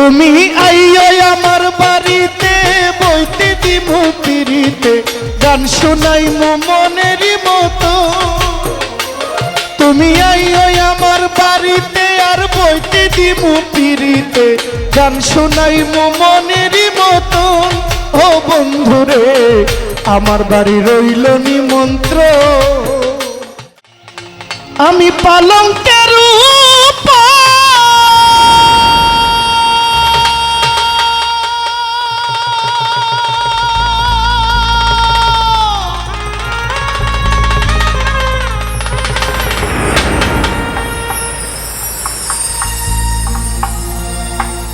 তুমি আইও আমার বাড়িতে, বইতে দিমু পিড়িতে গান শোনাই মনেরই মতো। তুমি আইও আমার বাড়িতে আর বইতে দিমু পিড়িতে গান শোনাই মনেরই মতন ও বন্ধুরে, আমার বাড়ি রইল নিমন্ত্র আমি পালঙ্কের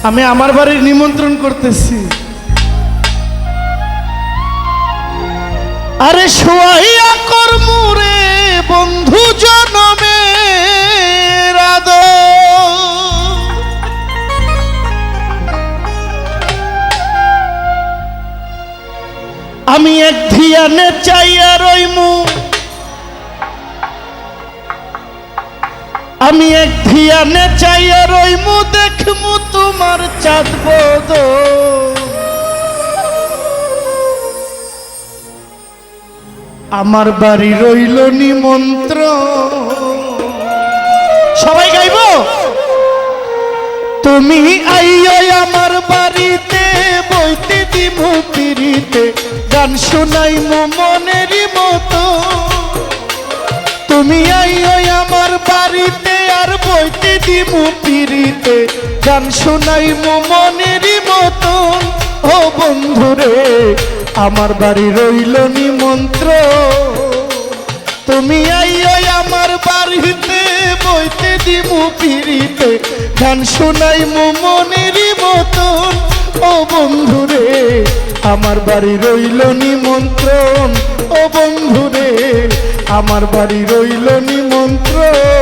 আমি আমার বাড়ির নিমন্ত্রণ করতেছি। আরে সোয়াইয়া কর্মুরে বন্ধু জনমে আমি এক ধিয়ানে চাইয়া রইমু। আমি এক ধিয়ানে দেখমু চাঁদ আমার বাড়ি রইল নিমন্ত্র সবাই গাইব? তুমি আইও আমার বাড়িতে, বইতে দিমু পিড়িতে গান শোনাই মনেরই মতো। তুমি আইও আমার বাড়িতে, আর বইতে দিমু পিড়িতে। গান শোনাই মনেরই মতন। ও বন্ধুরে, আমার বাড়ি রইল নিমন্ত্র তুমি আইও আমার বাড়িতে, বইতে দিমু পিড়িতে। গান শোনাই মনেরই মতন। ও বন্ধুরে, আমার বাড়ি রইল নিমন্ত্রণ। ও বন্ধুরে আমার বাড়ি রইল নিমন্ত্রণ।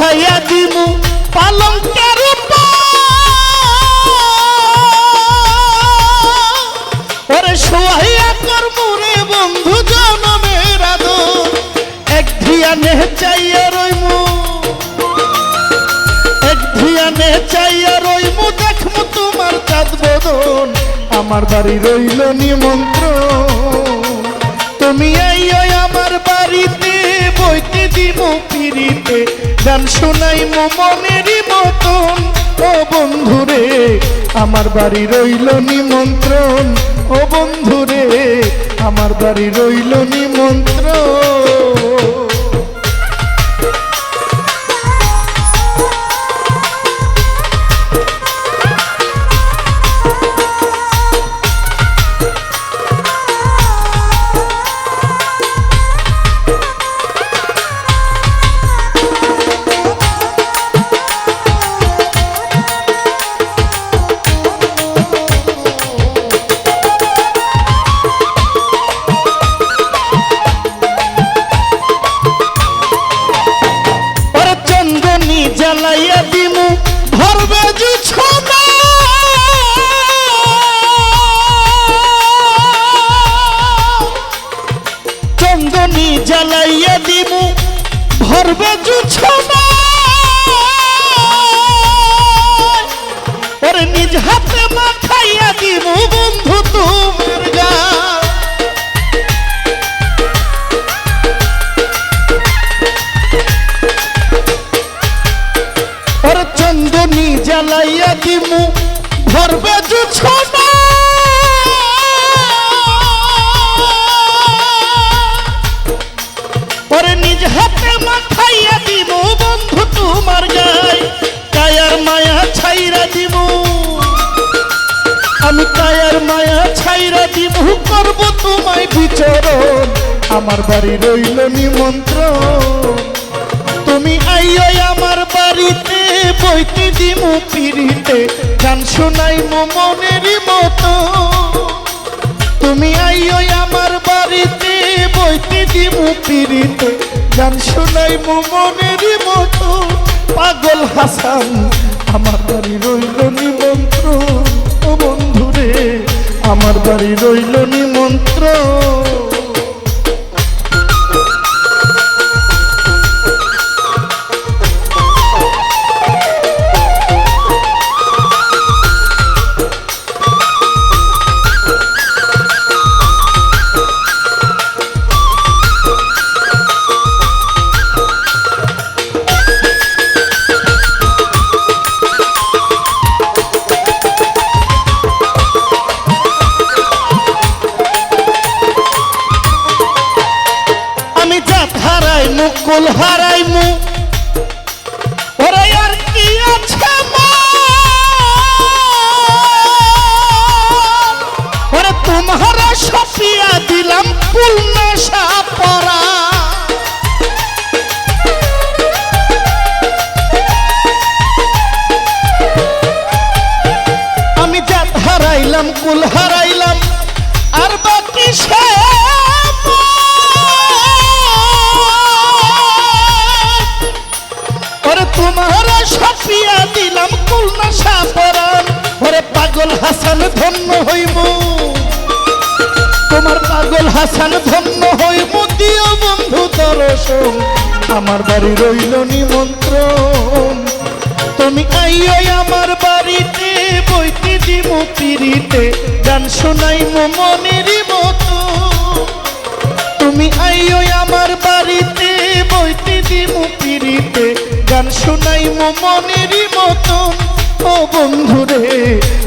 বিছাইয়া দিমু, পালঙ্কের। ওরে সোহাইয়া কর্মুরে বন্ধু জনমের আদর, এক ধিয়ানে চাইয়া রইমু এক ধিয়ানে চাইয়া রইমু, দেখমু তোমার চাঁদ বদন, আমার বাড়ি রইল নিমন্ত্রণ তুমি আইও আমার বাড়িতে বইতে দিব ফিরিতে গান শোনাই মনেরই মতন। ও বন্ধুরে, আমার বাড়ি রইল নিমন্ত্রণ। ও বন্ধুরে, আমার বাড়ি রইল নিমন্ত্রণ। নিজ হাতে মাথাইয়া দিব, বন্ধু তোমার কায়ার মায়া ছাইরা দিব। আমি কায়ার মায়া ছাইরা দিব, করব তোমায় বিচরণ। আমার বাড়ি রইল নিমন্ত্রণ। তুমি আইয় আমার বাড়িতে বইতে দিমু পিড়িতে, গান শোনাই মনেরই মতো। তুমি আইও আমার বাড়িতে বইতে দিমু পিড়িতে, গান শোনাই মনেরই মতো। পাগল হাসান, আমার বাড়ি রইল নিমন্ত্রণ। ও বন্ধুরে, আমার বাড়ি রইল নিমন্ত্রণ। তোমারা সপিয়া দিলাম কুল নেশা পরা আমি জাত হারাইলাম, কুল হারাইলাম, আর বাকি সে তোমারা সাফিয়া দিলাম কুলনা সাপরান ওরে পাগল হাসান, ধন্য হইব হাসান ধন্য হইব দিও বন্ধু দর্শন আমার বাড়ি রইল নিমন্ত্রণ। তুমি আইও আমার বাড়িতে বইতে দিব পিড়িতে। গান শোনাই মনেরই মতো। তুমি আইও আমার বাড়িতে বইতে দিমু পিড়িতে। গান শোনাই মনেরই মতো। ও বন্ধুরে,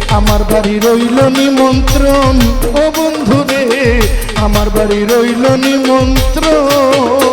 আমার বাড়ি রইল নিমন্ত্রণ। ও বন্ধুরে আমার বাড়ি রইল নিমন্ত্রণ।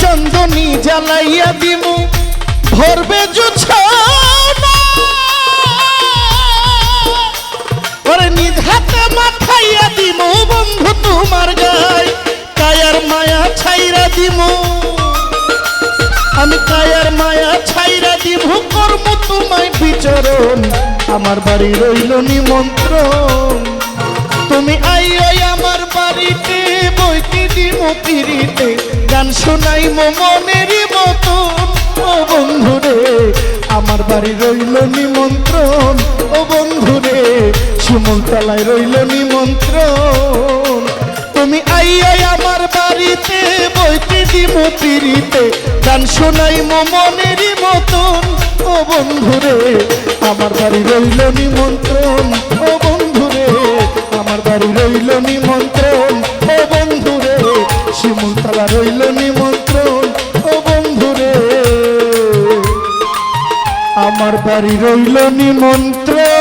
চন্দনী জ্বালাইয়া দিমু, ভরবে ওরে নিজ হাতে মাথাইয়া দিমু, বন্ধু তোমার গায় কায়ার মায়া ছাইরা দিমু। আমি কায়ার মায়া ছাইরা দিমু, কর্ম তোমায় বিচরণ, আমার বাড়ি রইল নিমন্ত্রণ। তুমি আইও আমার বাড়িতে পিড়িতে গান শোনাই মনেরই মতন। ও বন্ধুরে, আমার বাড়ি রইল নিমন্ত্রণ। ও বন্ধুরে, শিমুলতলায় রইল নিমন্ত্রণ। তুমি আইও আমার বাড়িতে, বইতে পিড়িতে। গান শোনাই মনেরই মতন। ও বন্ধুরে, আমার বাড়ি রইল নিমন্ত্রণ। ও বন্ধুরে বাড়ি রইল নিমন্ত্রণ।